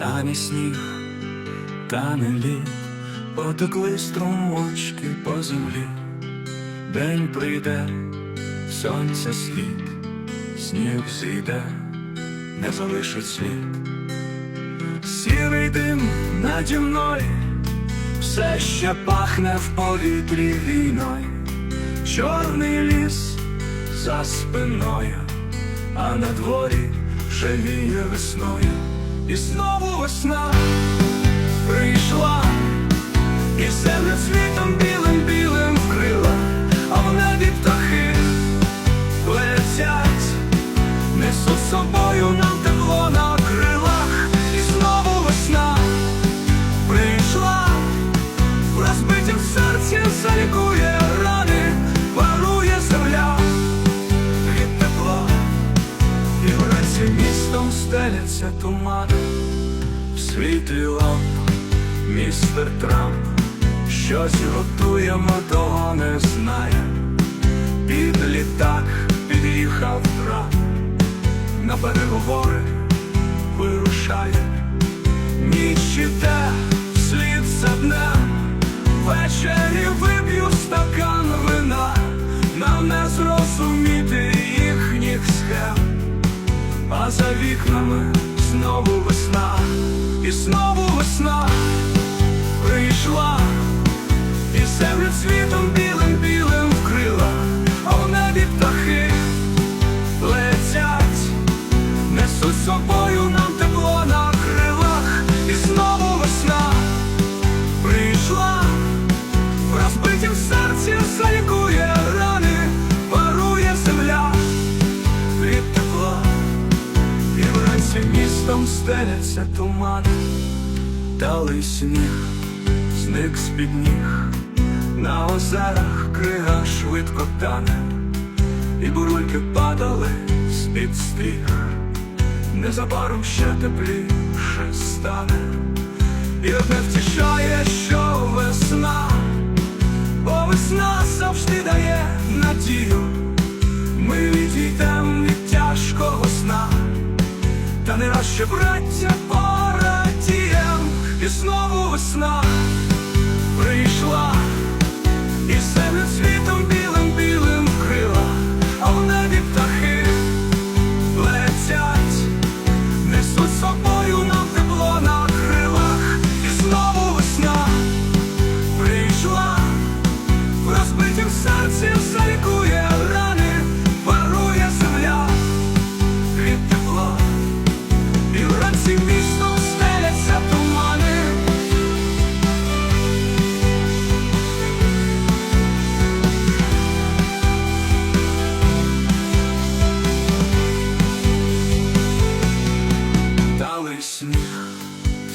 Тане сніг, тане лід, потекли струмочки по землі. День прийде, сонця слід, сніг зійде, не залишить слід. Сірий дим наді мною, все ще пахне в повітрі війною, чорний ліс за спиною, а на дворі вже віє весною, і знову весна прийшла, і земля світом світлі ламп, містер Трамп, щось готуємо, того не знає. Під літак під'їхав Трамп, на переговори вирушає. Ніч іде вслід за днем, ввечері вип'ю стакан вина, нам не зрозуміти їхніх схем, а за вікнами і знову весна прийшла, і землю цвітом білим білим тумани, дали сніг, зник з-під ніг, на озерах крига швидко тане, і бурульки падали з-під стріх. Незабаром ще тепліше стане, і одне втішає, що весна, бо весна завжди дає надію. Ми відійдем від тяжкого сна, та не раз ще браття знову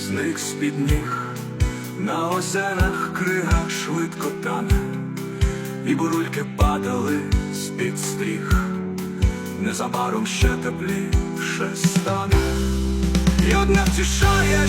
зник з-під ніг, на озерах крига швидко тане, і бурульки падали з-під стріх, незабаром ще тепліше стане, і одне втішає,